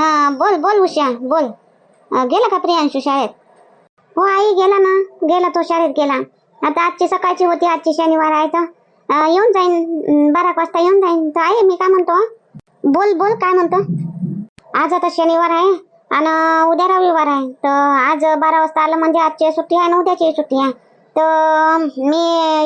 हा बोल बोल उषा बोल. गेला का प्रियांशू शाळेत? हो आई गेला ना. गेला तो शाळेत गेला. आता आजची सकाळची होती आजची शनिवार आहे तर. येऊन जाईन. बारा एक वाजता येऊन जाईन. तर आई मी काय म्हणतो? बोल बोल काय म्हणतो? आज आता शनिवार आहे आणि उद्या रविवार आहे. तर आज बारा वाजता आलं म्हणजे आजची सुट्टी आहे आणि उद्याची सुट्टी आहे. तर मी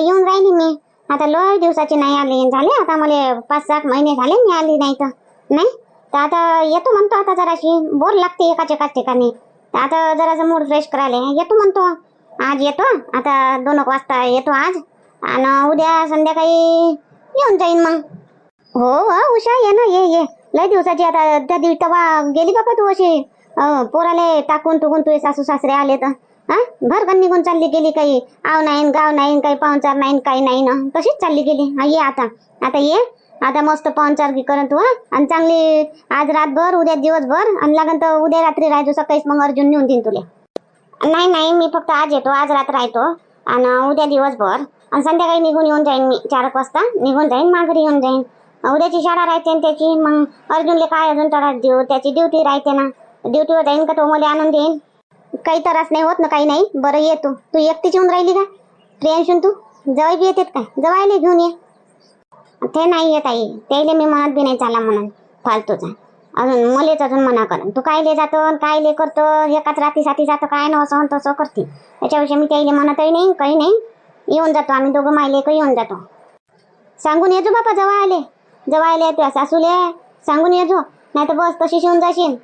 येऊन राहिली मी. आता लय दिवसाची नाही आली. झाले आता मला पाच सात महिने झाले मी आली नाही तर. नाही? तर आता येतो म्हणतो आता जराशी. बोर लागते एकाच एकाच ठिकाणी. तर आता जरासं मूड फ्रेश करायला. येतो म्हणतो. आज येतो. आता दोन एक वाजता येतो आज. आणि उद्या संध्याकाळी येऊन जाईन मग. हो हो उषा ये ना ये ये. लय दिवसाची आता त्या दिवशी तेव्हा गेली बाबा तू अशी? पोराले टाकून टुकून तुझे सासू सासरे आले तर. हा? घरगण निघून चालली गेली काही. आव नाही गाव नाही काही पाहुणचार नाही काही नाही ना तशीच चालली गेली. हा ये आता. आता ये. आता मस्त पाहुणचार की करत तू हा? आणि चांगली आज रातभर उद्या दिवसभर आणि लागन तर उद्या रात्री राहतो सकाळीच मग अर्जुन नेऊन देईन तुले. नाही नाही मी फक्त आज येतो आज रात्र राहतो आणि उद्या दिवसभर आणि संध्याकाळी निघून येऊन जाईन मी चार एक वाजता निघून जाईन माघारी येऊन जाईन. उद्याची शाळा राहते आणि त्याची मग अर्जुनले काय अजून त्रास देऊ त्याची ड्युटी राहते ना. ड्युटीवर जाईन का तो मला आणून देईन. काही त्रास नाही होत ना काही नाही. बरं ये तू. तू एकटीच येऊन राहिली का? प्रियांशून तू? जवळ बी येतेत काय जवळ घेऊन ये. ते नाही येत आई. त्याला मी म्हणत बी नाही चाला म्हणून फालतूचा. अजून मलेच अजून मना कर तू काय ले जातो आणि कायले करतो? एकाच रात्रीसाठी जातो काय ना असं तसं करते. त्याच्याविषयी मी त्याला म्हणतही नाही काही नाही. येऊन जातो आम्ही दोघं मायले काही येऊन जातो. सांगून येजो बापा जवळ आले. जवळ आले तुझ्या सासूले. सांगून येजो. नाही तर बस तशीच येऊन जाशील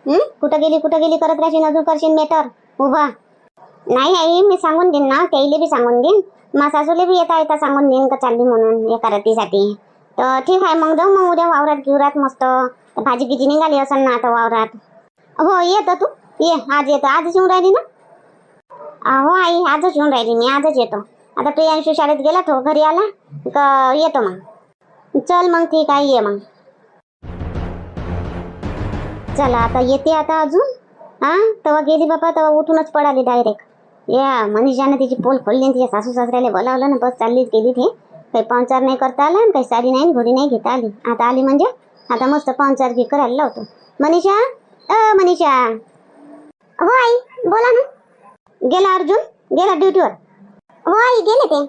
कुठं गेली कुठं गेली करत राहशील अजून करशील मेटर उभा. नाही आई मी सांगून देईन ना. त्याईले बी सांगून देईन. मा सासूले बी येता येता सांगून देईन का चालली म्हणून एका रात्रीसाठी तर ठीक आहे मग जाऊ मग उद्या वावरात गिवरात मस्त. तर भाजी गिजी निघाली असेल ना आता वावरात. हो येतो तू. ये आज येतो. आजच येऊन राहिली ना? हो आई आजच येऊन राहिली मी. आजच येतो. आता प्रियांशू शाळेत गेला तो घरी आला. का येतो मग. चल मग ठीक आहे ये मग. चला आता येते आता अजून. हा? तेव्हा गेली बाबा तेव्हा उठूनच पडाली डायरेक्ट या मनीषानं तिची पोल खोलली तिच्या सासू सासऱ्याला बोलावलं ना बस चाललीच गेली ती. काही पाहुणचार नाही करता आला आणि काही साडी नाही घोडी नाही घेता आली. आता आली म्हणजे आता मस्त पाहुणचार घे करायला लावतो. मनीषा अ मनीषा. हो आई बोला ना. गेला अर्जुन गेला ड्युटीवर. हो आई गेले ते.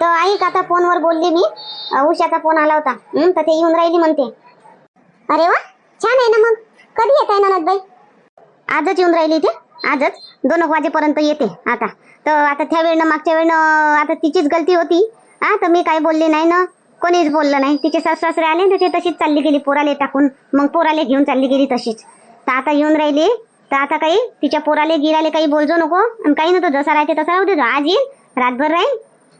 तर आई का आता फोनवर बोलले मी. उषाचा फोन आला होता. तर ते येऊन राहिली म्हणते. अरे वा छान आहे ना मग. कधी येत आहे ननदबाई? आजच येऊन राहिली ते. आजच. दोन एक वाजेपर्यंत येते आता. तर आता त्या वेळेनं मागच्या वेळेनं आता तिचीच गलती होती. हा तर मी काही बोलले नाही ना. कोणीच बोललं नाही. तिचे सासू सासरे आले त्याची तशीच चालली गेली पोराले टाकून. मग पोराले घेऊन चालली गेली तशीच. तर आता येऊन राहिली. तर आता काही तिच्या पोराले गिराले काही बोलजो नको. आणि काही नको जसा राहते तसा राहू दे आज येईल रातभर राहील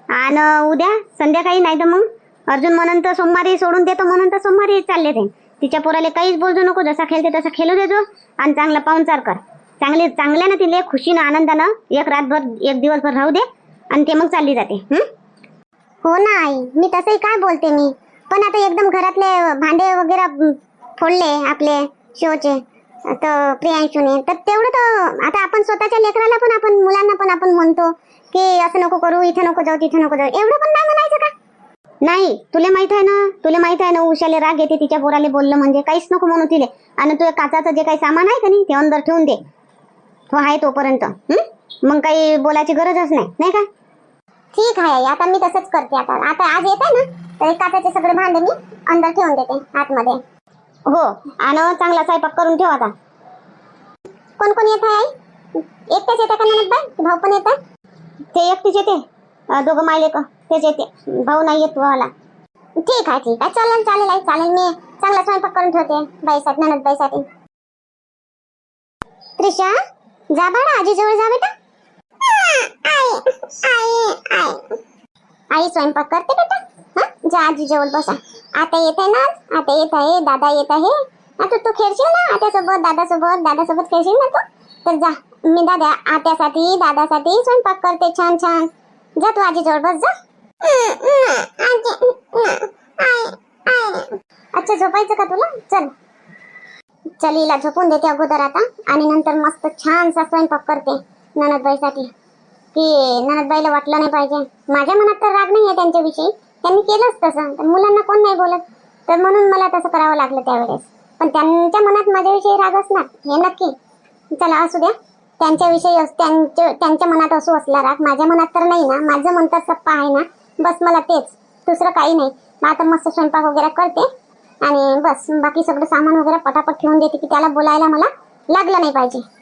आणि उद्या संध्याकाळी नाही तर मग अर्जुन म्हणून तर सोमवारी सोडून देतो म्हणून तर सोमवारी चालले ते. तिच्या पोराले काहीच बोलजो नको. जसा खेळते तसा खेळू देजो आणि चांगला पाहुणचार कर. चांगले चांगल्यानं तिले खुशीनं आनंदानं एक रातभर एक दिवसभर राहू दे. आणि ते मग चालली जाते. हो ना आई मी तसंही काय बोलते मी? पण आता एकदम घरातले भांडे वगैरे फोडले आपले शोचे तर प्रियांशूने. तर तेवढं तर आता आपण स्वतःच्या लेकराला पण आपण मुलांना पण आपण म्हणतो की असं नको करू इथं नको जाऊ तिथं नको जाऊ. एवढं पण नाही म्हणायचं का? नाही तुला माहीत आहे ना तुला माहीत आहे ना उशाले राग येते तिच्या पोराले बोललं म्हणजे काहीच नको म्हणू तिले. आणि तुझ्या काचाचं जे काही सामान आहे का नाही ते अंदर ठेवून दे. तो आहे तोपर्यंत. मग काही बोलायची गरजच नाही. नाही का? ठीक आहे आता मी तसंच करते आता. आता आज येत आहे ना तर काचाचे सगळे भांडे मी अंदर ठेवून देते आतमध्ये. हो आणि चांगला स्वयंपाक करून ठेव आता. कोण कोण येत आहे आई? एकटेच येते का ननद बाई? भाऊ पण येतात ते एकटीच येते. दोघं मायले का तेच येते. भाऊ नाही येत भावाला ठीक आहे ठीक आहे. चालेल चालेल आई चालेल. मी चांगला स्वयंपाक करून ठेवते बाईसाठी ननद बाईसाठी. त्रिशा जा बाळा आजीजवळ जा बेटा. आई स्वयंपाक करते बेटा. हा? जा आजी जेवण बसा. आता येत आहे ना आता येत आहे दादा येत आहे. आता तू खेळशील ना? आत्यासोबत दादासोबत दादासोबत खेळशील ना तू? तर जा. मी दादा आत्यासाठी दादासाठी स्वयंपाक करते छान छान. जा तू आजी जवळ बस जा. अच्छा झोपायचं का तुला? चल. चल हिला झोपून देते अगोदर आता. आणि नंतर मस्त छानसा स्वयंपाक करते ननदबाईसाठी. की ननदबाईला वाटलं नाही पाहिजे. माझ्या मनात तर राग नाही आहे त्यांच्याविषयी. त्यांनी केलंच तसं. तर मुलांना कोण नाही बोलत. तर म्हणून मला तसं करावं लागलं त्यावेळेस. पण त्यांच्या मनात माझ्याविषयी राग असणार. हे नक्की. चला असू द्या. त्यांच्याविषयी अस- त्यांच्या त्यांच्या मनात असू असला राग. माझ्या मनात तर नाही ना. माझं म्हणतात सप्पा आहे ना. बस मला तेच. दुसरं काही नाही. मग आता मस्त स्वयंपाक वगैरे करते. आणि बस बाकी सगळं सामान वगैरे पटापट ठेवून देते की त्याला बोलायला मला लागलं नाही पाहिजे.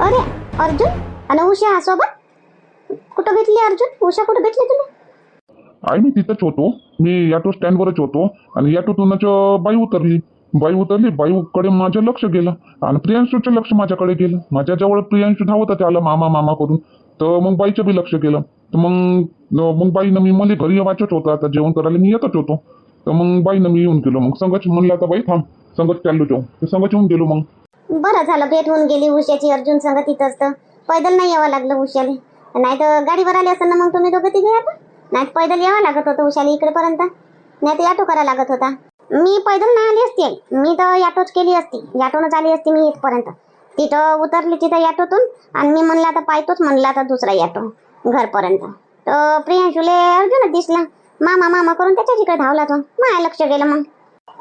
अरे अर्जुन आणि उषा सोबत? कुठं भेटली अर्जुन? उषा कुठं भेटली तुला? आई मी तिथंच होतो. मी ऑटो स्टँडवरच होतो. आणि ऑटोतूनच बाई उतरली. बाई उतरली बाईकडे माझं लक्ष गेलं. आणि प्रियांशूचं लक्ष माझ्याकडे गेलं. माझ्याजवळ प्रियांशू धावत आलं मामा मामा करून. तर मग बाईचं बी लक्ष गेलं. तर मग मग बाईनं मी मला घरी वाचत होतं. आता जेवण करायला मी येतच होतो. तर मग बाईनं मी येऊन गेलो मग संगच म्हणलं आता बाई थांब. संगत चाललो जाऊ. तर संगत येऊन गेलो मग. बरं झालं भेट होऊन गेली. उषाची अर्जुन संग तिथंच तर पैदल नाही यावं लागलं उषाले. नाही तर गाडीवर आले असताना मग तुम्ही दोघं तिघे आता? नाही पैदल यावं लागत होतं उषाला इकडेपर्यंत. नाही तर ऑटो करा लागत होता. मी पैदल नाही आली असती मी तर ऑटोच केली असती. ऑटोनंच आली असती मी इथपर्यंत. तिथं उतरली तिथं ऑटोतून आणि मी म्हणलं आता पाहतोच म्हणलं आता दुसरा ऑटो घरपर्यंत. तर प्रियांशुले अर्जुनच दिसला. मामा मामा करून त्याच्या तिकडे धावला तो. माझ्या लक्ष गेलं मग.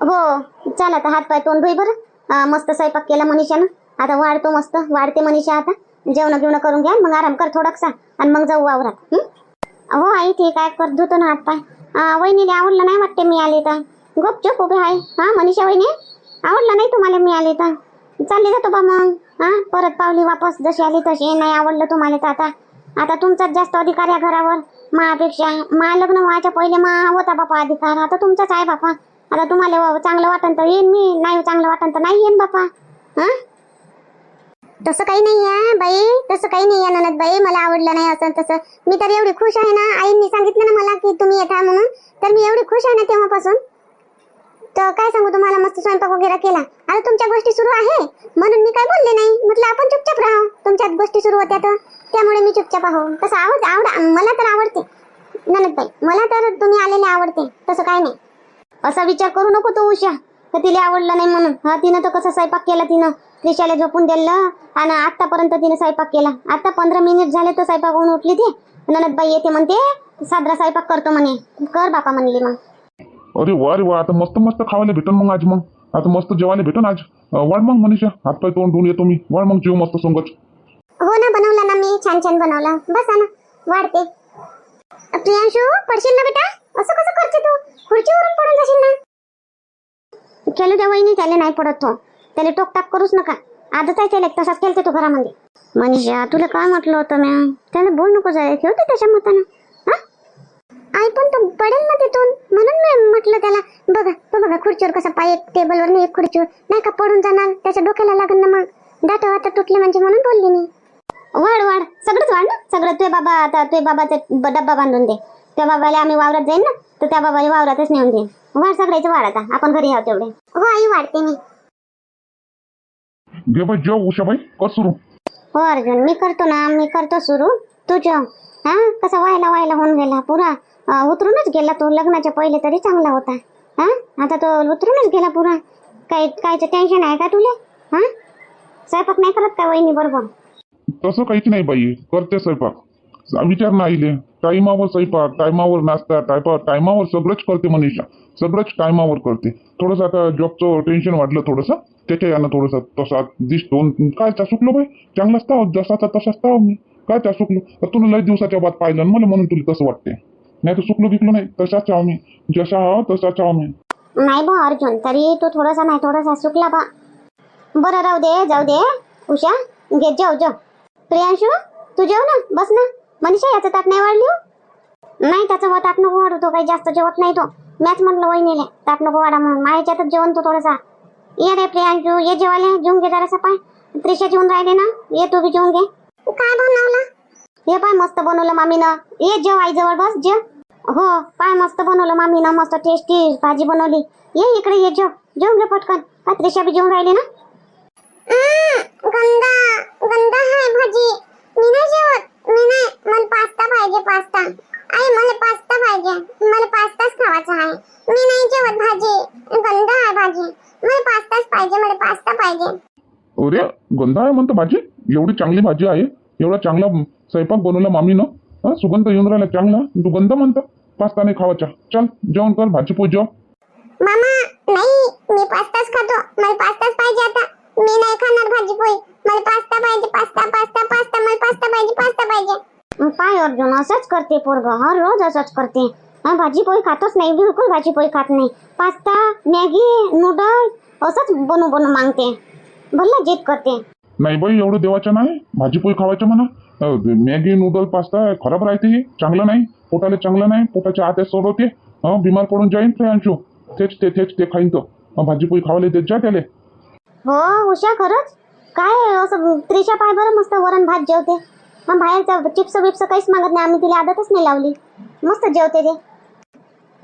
हो चला आता हात पाय तोंड धुई बरं. मस्त स्वयंपाक केला मनीषानं. आता वाढतो मस्त वाढते मनीषा आता. जेवण बिवणं करून घ्या मग आराम कर थोडासा आणि मग जाऊ वावरात हो? आई ठीक आहे. कर धुतो ना हात पाय वहिनीला आवडलं नाही वाटते मी आली तर. गपचूप उभे आहे. हा मनीषा वहिनी? आवडलं नाही तुम्हाला मी आले तर. चालले जातो बा मग. हा परत पावली वापस. जशी आली तशी. नाही आवडलं तुम्हाला तर आता. आता तुमचाच जास्त अधिकार आहे घरावर. मापेक्षा मा लग्न व्हायच्या पहिले मा होता बापा अधिकार. आता तुमचाच आहे बापा. आता तुम्हाला चांगलं वाटन तर येईन मी. नाही चांगलं वाटन तर नाही येईन बापा. हा? तसं काही नाही आहे बाई. तसं काही नाही आहे ननद बाई. मला आवडलं नाही असं तसं. मी तर एवढी खुश आहे ना. आईंनी सांगितलं ना मला की तुम्ही येता म्हणून. तर मी एवढी खुश आहे ना तेव्हापासून. तर काय सांगू तुम्हाला? मस्त स्वयंपाक वगैरे केला. आता तुमच्या गोष्टी सुरू आहे. म्हणून मी काय बोलले नाही. म्हटलं आपण चुपचाप राहू तुमच्यात गोष्टी सुरू होत्या तर. त्यामुळे मी चुपचाप आहो. तसं आवड आवड मला तर आवडते. ननदबाई मला तर तुम्ही आलेले आवडते. तसं काय नाही. असा विचार करू नको तू उषा. तर तिला आवडलं नाही म्हणून. हा तिनं तर कसा स्वयंपाक केला तिनं? त्रिशाला झोपून दिलं आणि आतापर्यंत तिने स्वयंपाक केला. आता पंधरा मिनिट झाले तर स्वयंपाक होऊन उठली ती. ननदबाई येते म्हणते साजरा स्वयंपाक करतो म्हणे. कर बापा म्हणली मग. अरे वा रे वा आता मस्त मस्त खावायला भेटन मग आज मग. आता मस्त जेवायला भेटन आज. वाढ मग मनीषा. हातपाय तोंड धुवून येतो मी. वाढ मग जेव मस्त संगत हो ना बनवला ना मी. छान छान बनवला. बसा ना. वाढते. प्रियांशू पडशील ना बेटा? असं कसं करते तू? खुर्चीवरून पडून जाशील ना? खेळू द्या वहिनी त्याला नाही पडत तो. त्याला टोक टाक करूच नका. आजच आहे त्याला तसाच खेळते तो घरामध्ये. मनीषा तुला काय म्हटलं होतं मॅम त्याला बोल नको जाय. खेळते त्याच्या मतानं. हा? आई पण तो पडेल ना तिथून. म्हणून मी म्हटलं त्याला बघा तो बघा खुर्चीवर कसा पाय एक टेबलवर नाही एक खुर्चीवर. नाही का पडून जाणार. त्याच्या डोक्याला लागेल ना मग. दाट वाट तुटले म्हणजे म्हणून बोलली मी. वाढ वाढ. सगळंच वाढ. ना सगळं तुझे बाबा आता तुझे बाबाचा डब्बा बांधून दे. त्या बाबाला आम्ही वावरात जाईन ना तर त्या बाबाला वावरातच नेऊन देईन. वाढ सगळ्याचं वाढ आता आपण घरी आहोत तेवढे. हो आई वाढते मी. घे बाई जेव उषाबाई. कर सुरू. हो अर्जुन मी करतो ना मी करतो सुरू. तू जेव. हा? कसा व्हायला व्हायला होऊन गेला पुरा. अं, उतरूनच गेला तो. लग्नाच्या पहिले तरी चांगला होता. हा? आता तो उतरूनच गेला पुरा. काही कायचं टेन्शन आहे का तुला? हा? स्वयंपाक नाही करत का वहिनी बरोबर? तसं काहीच नाही बाई. करते स्वयंपाक. विचार ना आईले. टाईमावर स्वयंपाक टायमावर नाश्ता टायपा टायमावर सगळंच करते मनीषा. सगळंच टायमावर करते. थोडंसं आता जॉबचं टेन्शन वाढलं थोडंसं. त्याच्या यानं थोडंसं तसा दिसतो दोन काय त्या चुकलो बाई? चांगलाच ताव जसाचा तसाच ताव मी. काय त्या चुकलो तर तुला लय दिवसाच्या बाद पाहिलं आणि मला म्हणून तुला तसं वाटते नाही तर चुकलो बिकलो नाही. तसाच आहो मी जसा आहो तसाच आहो मी नाही बा अर्जुन तरी तो थोडासा नाही थोडासा चुकला बा. बरं राहू दे जाऊ दे. उषा घेत जाऊ जाऊ प्रियांशू तू जेव ना बस ना. मनीषा याचं ताट नाही वाढली? हो? नाही त्याचं व ताट नको वाढू. तो काही जास्त जेवत नाही तो. मॅच म्हटलं वहिनीले ताट नको वाढा म्हणून. माझ्याच्यातच जेवण तो थोडासा. ये रे प्रियांशू ये जेवायला जेवून घे जरासा पाय. त्रिशा जेवून राहिले ना? ये तू बी जेवून घे. काय बनवलं हे पाय मस्त बनवलं मामीनं. ये जेव आई जवळ बस जेव. हो पाय मस्त बनवलं मामीनं. मस्त टेस्टी भाजी बनवली. ये इकडे ये जेव. जेवून घे पटकन. काय त्रिशा बी जेवून राहिली ना? गंदा. गंदा आहे भाजी. मी नाही जेवत मी नाही मला पास्ता पाहिजे पास्ता. आई मला पास्ता पाहिजे. मला पास्ताच खावायचा आहे. मी नाही जेवत भाजी. गंदा आहे भाजी. मला पास्ताच पाहिजे मला पास्ता पाहिजे. अरे गंध आहे म्हणतो भाजी. एवढी चांगली भाजी आहे. एवढा चांगला स्वयंपाक बनवला मामीनं. हा सुगंध येऊन राहिला चांगला. तू गंध म्हणतो. पास्ता नाही खावायचा चल जेवण कर भाजी पोच जेव. मामा नाही. मी पास्ताच खातो. मला पास्ताच पाहिजे आता. मी नाही खाणार भाजी पोळी मला पास्ता पाहिजे पास्ता पास्ता पास्ता मला पास्ता पाहिजे पास्ता पाहिजे. पाय अर्जुन असंच करते पोरग. हर रोज असंच करते. हा, भाजी पोळी खातच नाही बिलकुल भाजी पोळी खात नाही. पास्ता मॅगी नूडल असंच बनू बनू मागते. भल्ला जिद करते. नाही बाई एवढं देवाचं नाही. भाजीपोळी खावायचं म्हणा. मॅगी नूडल पास्ता खराब राहते हे. चांगलं नाही. पोटाला चांगलं नाही. पोटाच्या आत सोडवते. हं, बिमार पडून जाईन प्रियांशू. तेच ते तेच ते खाईन तो. हं, भाजीपोळी खावायला देत जा त्याले. हो उषा खरंच. काय असं त्रिशा पाय बरं मस्त वरण भात जेवते. मग बाहेरचा चिप्स बिप्स काहीच मागत नाही. आम्ही तिला आदतच नाही लावली. मस्त जेवते ते.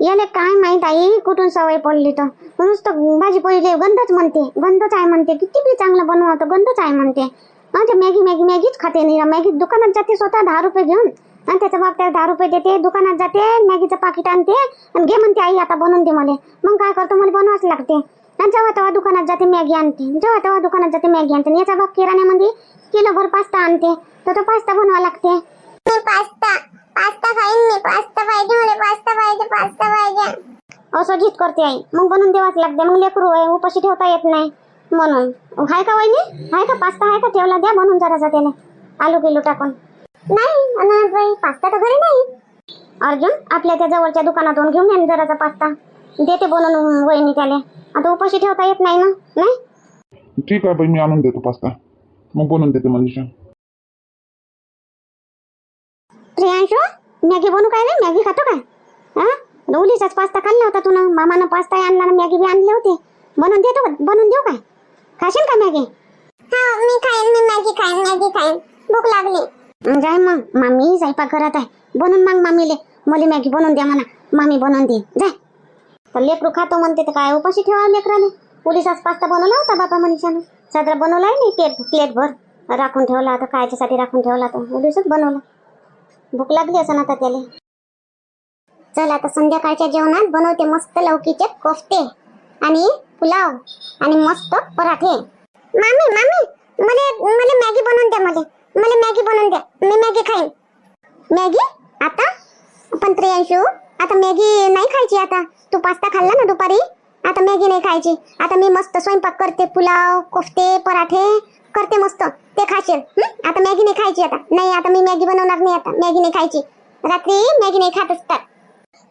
याले काय माहीत आई कुठून सवय पडली तर. नुसतं भाजी पोळीले गंधच म्हणते. गंधच आहे म्हणते. किती बी चांगलं बनवा तर गंधच आहे म्हणते. म्हणजे ते मॅगी मॅगी मॅगीच खाते नाही मॅगी दुकानात जाते स्वतः दहा रुपये घेऊन. आणि त्याचा बाप त्याला दहा रुपये देते. दुकानात जाते मॅगीचं पाकिट आणते. आणि घे म्हणते आई आता बनवून दे मला. मग काय करतो? मला बनवाच लागते. आणि जेव्हा तेव्हा दुकानात जाते मॅगी आणते. जेव्हा तेव्हा दुकानात जाते मॅगी आणते. आणि याचा बाप किराण्यामध्ये किलोभर पास्ता आणते. तर तो पास्ता बनवा लागते. मी पास्ता पास्ता खाईन मी. पास्ता पाहिजे मला पास्ता पाहिजे पास्ता पाहिजे. असं जिद करते आई. मग बनवून देवाच लागते. मग लेकरू आहे उपाशी ठेवता येत नाही. म्हणून. हाय का वहिनी? हाय का पास्ता? आहे का ठेवला? द्या बनवून जरासा त्याने आलू किलो टाकून. नाही अनाथ पास्ता तर घरी नाही. अर्जुन आपल्या त्या जवळच्या दुकानातून घेऊन या ना जरासा पास्ता. देते बनवून वहिनी त्याला. आता उपाशी ठेवता येत नाही ना? नाही? ठीक आहे बाई मी आणून देतो पास्ता. मग बनवून देते मनीषा प्रियांशू मॅगी बनवू काय रे? मॅगी खातो काय? हा? उलीचाच पास्ता खाल्ला होता तू ना. मामानं पास्ता आणला ना मॅगी बी आणली होती. बनवून देतो? बनवून देऊ काय? खाशील का मॅगी? हा मी खाईन मी मॅगी खाईन मॅगी खाईन. भूक लागली. जाय मग. मामी स्वयंपाक करत आहे. बनवून मग मामीले. मला मॅगी बनवून द्या म्हणा. मामी बनवून दे जाय पण लेकरू खातो म्हणते तर काय उपाशी ठेवा लेकराने पोलिसाच पास्ता बनवला होता बापा मनीषानं. साजरा बनवलाय नाही प्लेट प्लेट भर. राखून ठेवला आता कायच्यासाठी राखून ठेवला तो उदिवसच बनवला. भूक लागली असं आता त्याला. चल आता संध्याकाळच्या जेवणात बनवते मस्त लौकीचे कोफ्ते आणि पुलाव आणि मस्त पराठे. मामी मामी मला मला मॅगी बनवून द्या मला. मला मॅगी बनवून द्या. मी मॅगी खाईन. मॅगी आता पण त्र्याऐंशी हो. आता मॅगी नाही खायची आता. तू पास्ता खाल्ला ना दुपारी? आता मॅगी नाही खायची. आता मी मस्त स्वयंपाक करते पुलाव कोफ्ते पराठे करते मस्त. ते खाशील. आता मॅगी नाही खायची आता. नाही आता मी मॅगी बनवणार नाही आता. मॅगी नाही खायची. रात्री मॅगी नाही खात असतात.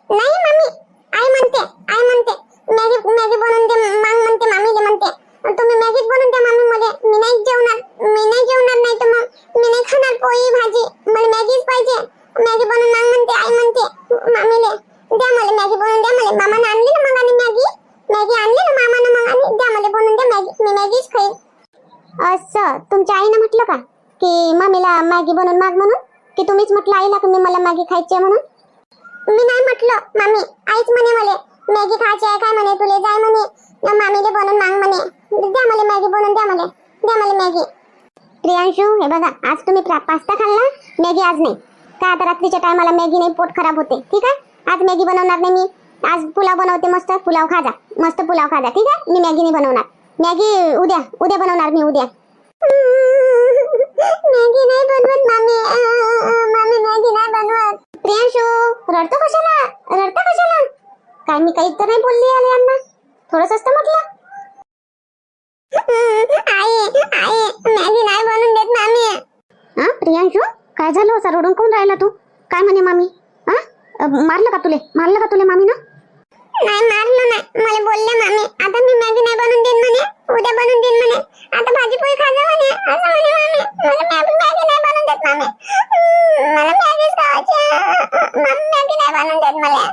नाही मम्मी. आई म्हणते. आई म्हणते. मॅगी मॅगी बनवून दे मांग म्हणते मामीले म्हणते. तुम्ही मॅगीच बनवून द्या मामी मध्ये मी नाही जेवणार. मी नाही जेवणार नाही तर मग मी नाही खाणार पोळी भाजी. मला मॅगीच पाहिजे. मॅगी बनवून मग म्हणते आई म्हणते मामीले द्या मला मॅगी बनवून द्या मला मामाने आणली ना मग. आणि मॅगी मॅगी आणली ना मामानं मग आणि द्या मला बनवून द्या मॅगी मी मॅगीच खाईन. असं तुमच्या आईनं म्हटलं का? की मामीला मॅगी बनवून माग म्हणून? की तुम्हीच म्हटलं आईला की मी मला मॅगी खायची आहे म्हणून? मी नाही म्हटलं मामी आईच म्हणे मला मॅगी खायची आहे काय म्हणे तुले? जाय म्हणे. मामीले बनवून माग म्हणे. द्या मला मॅगी बनवून द्या मला द्या मला मॅगी. प्रियांशू हे बघा आज तुम्ही पास्ता खाल्ला? मॅगी आज नाही. का आता रात्रीच्या टायमाला मॅगी नाही पोट खराब होते. ठीक आहे? आज मॅगी बनवणार नाही मी. आज पुलाव बनवते मस्त. पुलाव खा जा मस्त पुलाव खा जा ठीक आहे? मी मॅगी नाही बनवणार. मॅगी उद्या. उद्या बनवणार मी उद्या. मॅगी नाही बनवत मामी. मामी मॅगी नाही बनवत. प्रियांशू रडतो कशाला? रडता कशाला? काय मी काही तर नाही बोलली आले यांना? थोडस असतं म्हटलं. आई आई मॅगी नाही बनवून देत मामी. हा प्रियांशू? काय झालं असं? रडून कोण राहिला तू? काय म्हणे मामी? हा मारलं का तुले? मारलं का तुले मामी ना नाही मारलं नाही. मला बोलले मामी आता मी मॅगी नाही बनवून देईन म्हणे. उद्या बनवून देईन म्हणे. आता भाजी पोळी खा जा म्हणे. असं म्हणे मामी. मला मॅगी मॅगी नाही बनवून देत मामी. मला मॅगीच आहे. मामी मॅगी नाही बनवून देत मला.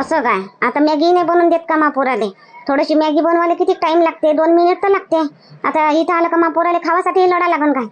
असं काय? आता मॅगी नाही बनवून देत का मापोराले थोडीशी मॅगी बनवायला किती टाइम लागते? दोन मिनिट तर लागते. आता इथं आलं का मापोराले खावासाठी लढा लागन काय?